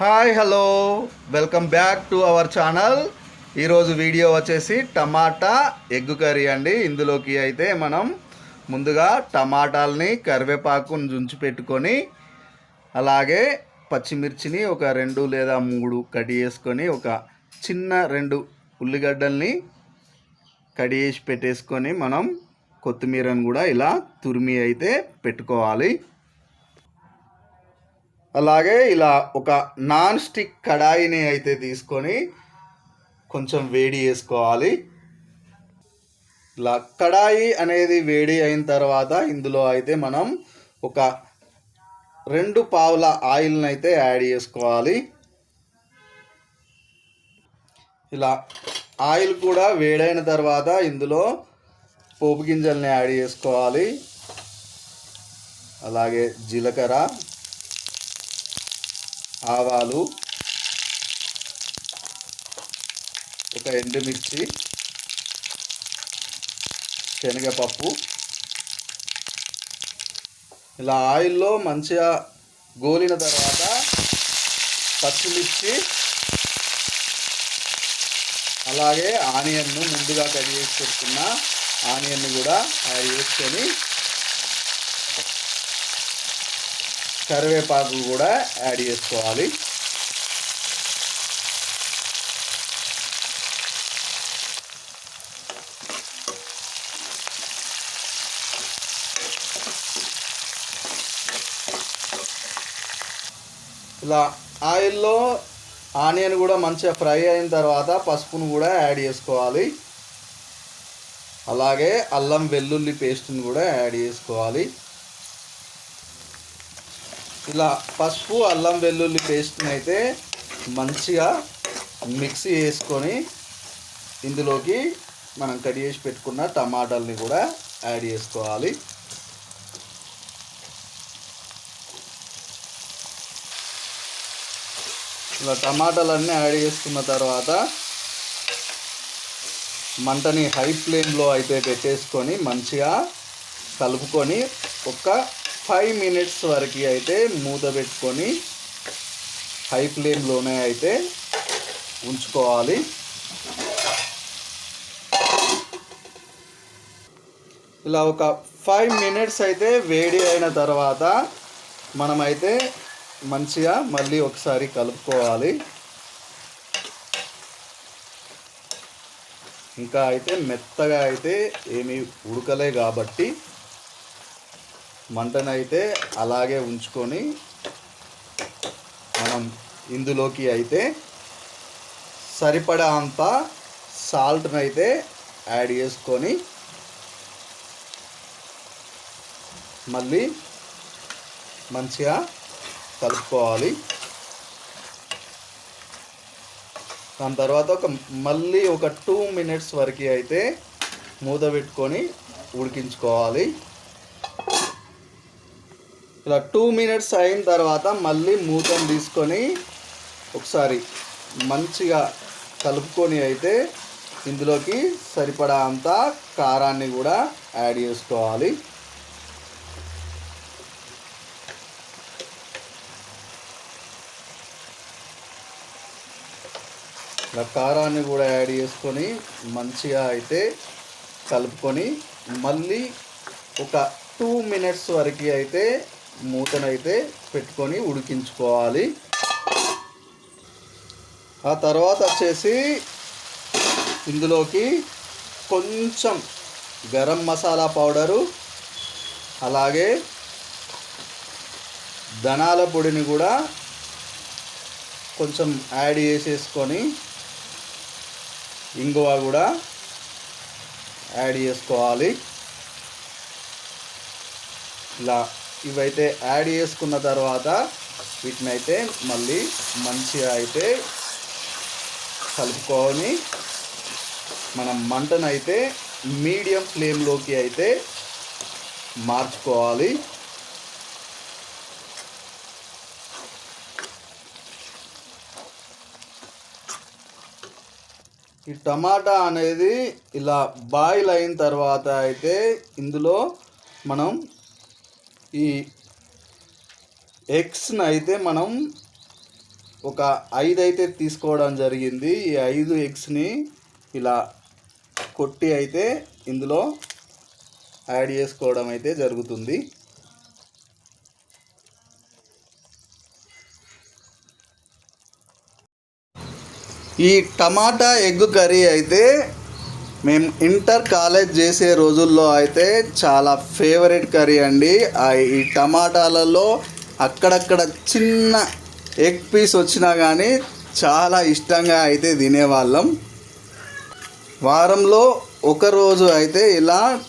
Hi hello. Welcome back to our channel. ఈరోజు video వచ్చేసి tomato egg curry అండి. ఇందులోకి అయితే మనం ముందుగా టమాటాలని కరివేపాకుని జుంచి పెట్టుకొని అలాగే పచ్చిమిర్చిని ఒక రెండు లేదా మూడు కట్ చేసుకొని ఒక చిన్న రెండు ఉల్లిగడ్డల్ని కట్ చేసి పెట్టేసుకొని మనం కొత్తిమీరను కూడా ఇలా తురిమి అయితే పెట్టుకోవాలి. అలాగే ఇలా ఒక నాన్ స్టిక్ కడాయిని అయితే తీసుకొని కొంచెం వేడి చేసుకోవాలి. ఇలా కడాయి అనేది వేడి అయిన తర్వాత ఇందులో అయితే మనం ఒక రెండు పావుల ఆయిల్ని అయితే యాడ్ చేసుకోవాలి. ఇలా ఆయిల్ కూడా వేడైన తర్వాత ఇందులో పోపు గింజల్ని యాడ్ చేసుకోవాలి. అలాగే జీలకర్ర ఆవాలు ఒక ఎండుమిర్చి శనగపప్పు. ఇలా ఆయిల్లో మంచిగా గోలిన తర్వాత పచ్చిమిర్చి అలాగే ఆనియన్ను ముందుగా కట్ చేసి పెట్టుకున్న ఆనియన్ని కూడా యాడ్ చేసుకొని కరివేపాకు కూడా యాడ్ చేసుకోవాలి. ఇలా ఆయిల్లో ఆనియన్ కూడా మంచిగా ఫ్రై అయిన తర్వాత పసుపును కూడా యాడ్ చేసుకోవాలి. అలాగే అల్లం వెల్లుల్లి పేస్ట్ని కూడా యాడ్ చేసుకోవాలి. ఇలా పసుపు అల్లం వెల్లుల్లి పేస్ట్ని అయితే మంచిగా మిక్సీ వేసుకొని ఇందులోకి మనం కట్ చేసి పెట్టుకున్న టమాటాలని కూడా యాడ్ చేసుకోవాలి. ఇలా టమాటాలన్నీ యాడ్ చేసుకున్న తర్వాత మంటని హై ఫ్లేమ్లో అయితే పెట్టేసుకొని మంచిగా కలుపుకొని ఒక ఫైవ్ మినిట్స్ వరకు అయితే మూత పెట్టుకొని హై ఫ్లేమ్లోనే అయితే ఉంచుకోవాలి. ఇలా ఒక ఫైవ్ మినిట్స్ అయితే వేడి అయిన తర్వాత మనమైతే మంచిగా మళ్ళీ ఒకసారి కలుపుకోవాలి. ఇంకా అయితే మెత్తగా అయితే ఏమీ ఉడకలే కాబట్టి మంటనైతే అలాగే ఉంచుకొని మనం ఇందులోకి అయితే సరిపడా అంత సాల్ట్ని అయితే యాడ్ చేసుకొని మళ్ళీ మంచిగా కలుపుకోవాలి. దాని తర్వాత ఒక మళ్ళీ ఒక టూ మినిట్స్ వరకు అయితే మూత పెట్టుకొని ఉడికించుకోవాలి. ఇలా టూ మినిట్స్ అయిన తర్వాత మళ్ళీ మూతను తీసుకొని ఒకసారి మంచిగా కలుపుకొని అయితే ఇందులోకి సరిపడా అంత కారాన్ని కూడా యాడ్ చేసుకోవాలి. ఇలా కారాన్ని కూడా యాడ్ చేసుకొని మంచిగా అయితే కలుపుకొని మళ్ళీ ఒక టూ మినిట్స్ వరకు అయితే మూతనైతే పెట్టుకొని ఉడికించుకోవాలి. ఆ తర్వాత వచ్చేసి ఇందులోకి కొంచెం గరం మసాలా పౌడరు అలాగే ధనాల పొడిని కూడా కొంచెం యాడ్ చేసేసుకొని ఇంగువ కూడా యాడ్ చేసుకోవాలి. ఇలా ఇవైతే యాడ్ చేసుకున్న తర్వాత వీటిని అయితే మళ్ళీ మంచిగా అయితే కలుపుకొని మనం మంటనైతే మీడియం ఫ్లేమ్లోకి అయితే మార్చుకోవాలి. ఈ టమాటా అనేది ఇలా బాయిల్ అయిన తర్వాత అయితే ఇందులో మనం ఈ ఎగ్స్ని అయితే మనం ఒక ఐదు అయితే తీసుకోవడం జరిగింది. ఈ ఐదు ఎగ్స్ని ఇలా కొట్టి అయితే ఇందులో యాడ్ చేసుకోవడం అయితే జరుగుతుంది. ఈ టమాటా ఎగ్ కర్రీ అయితే మేము ఇంటర్ కాలేజ్ చేసే రోజుల్లో అయితే చాలా ఫేవరెట్ కర్రీ అండి. ఈ టమాటాలలో అక్కడక్కడ చిన్న ఎగ్ పీస్ వచ్చినా కానీ చాలా ఇష్టంగా అయితే తినేవాళ్ళం. వారంలో ఒకరోజు అయితే ఇలా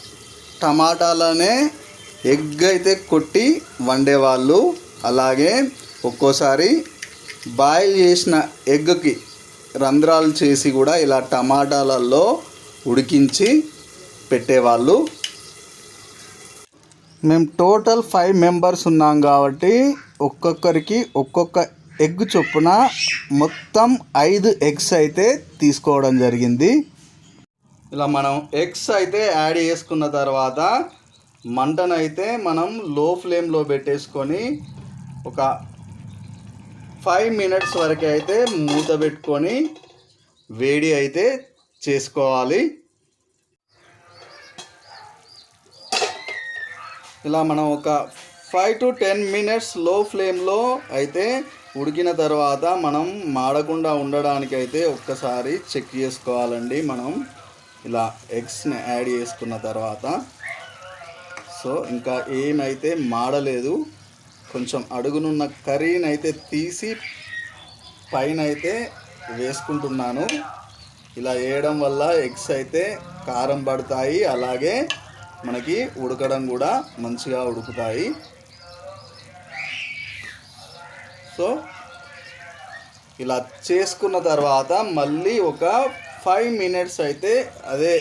టమాటాలనే ఎగ్ అయితే కొట్టి వండేవాళ్ళు. అలాగే ఒక్కోసారి బాయిల్ చేసిన ఎగ్కి రంధ్రాలు చేసి కూడా ఇలా టమాటాలలో ఉడికించి పెట్టేవాళ్ళు. మేము టోటల్ ఫైవ్ మెంబర్స్ ఉన్నాం కాబట్టి ఒక్కొక్కరికి ఒక్కొక్క ఎగ్ చొప్పున మొత్తం ఐదు ఎగ్స్ అయితే తీసుకోవడం జరిగింది. ఇలా మనం ఎగ్స్ అయితే యాడ్ చేసుకున్న తర్వాత మంటనైతే మనం లో ఫ్లేమ్లో పెట్టేసుకొని ఒక ఫైవ్ మినిట్స్ వరకు అయితే మూత పెట్టుకొని వేడి అయితే చేసుకోవాలి. ఇలా మనం ఒక ఫైవ్ టు టెన్ మినిట్స్లో ఫ్లేమ్లో అయితే ఉడికిన తర్వాత మనం మాడకుండా ఉండడానికి అయితే ఒక్కసారి చెక్ చేసుకోవాలండి మనం. ఇలా ఎగ్స్ని యాడ్ చేసుకున్న తర్వాత. సో ఇంకా ఏమైతే మాడలేదు కొంచెం అడుగునున్న కర్రీని అయితే తీసి పైన అయితే వేసుకుంటున్నాను. ఇలా వేయడం వల్ల ఎగ్స్ అయితే కారం పడతాయి. అలాగే మనకి ఉడకడం కూడా మంచిగా ఉడుకుతాయి. సో ఇలా చేసుకున్న తర్వాత మళ్ళీ ఒక ఫైవ్ మినిట్స్ అయితే అదే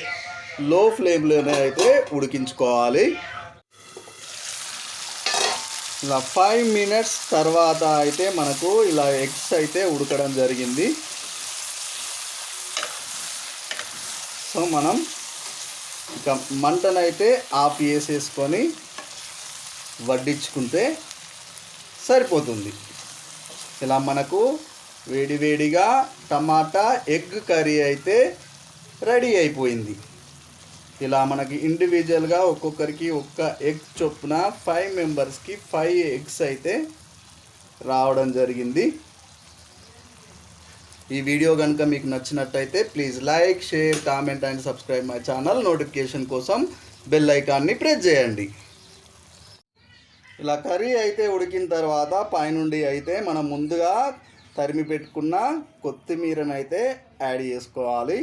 లో ఫ్లేమ్లోనే అయితే ఉడికించుకోవాలి. ఇలా ఫైవ్ మినిట్స్ తర్వాత అయితే మనకు ఇలా ఎగ్స్ అయితే ఉడకడం జరిగింది. సో మనం ఇక మంటనైతే ఆఫ్ చేసేసుకొని వడ్డించుకుంటే సరిపోతుంది. ఇలా మనకు వేడివేడిగా టమాటా ఎగ్ కర్రీ అయితే రెడీ అయిపోయింది. ఇలా మనకి ఇండివిజువల్గా ఒక్కొక్కరికి ఒక్క ఎగ్ చొప్పున ఫైవ్ మెంబర్స్కి ఫైవ్ ఎగ్స్ అయితే రావడం జరిగింది. ఈ వీడియో కనుక మీకు నచ్చినట్టయితే please like share comment and subscribe my channel notification కోసం బెల్ ఐకాన్ని ప్రెస్ చేయండి. ఇలా కర్రీ అయితే ఉడికిన తర్వాత పైనుండి అయితే మనం ముందుగా తరిమి పెట్టుకున్న కొత్తిమీరనైతే యాడ్ చేసుకోవాలి.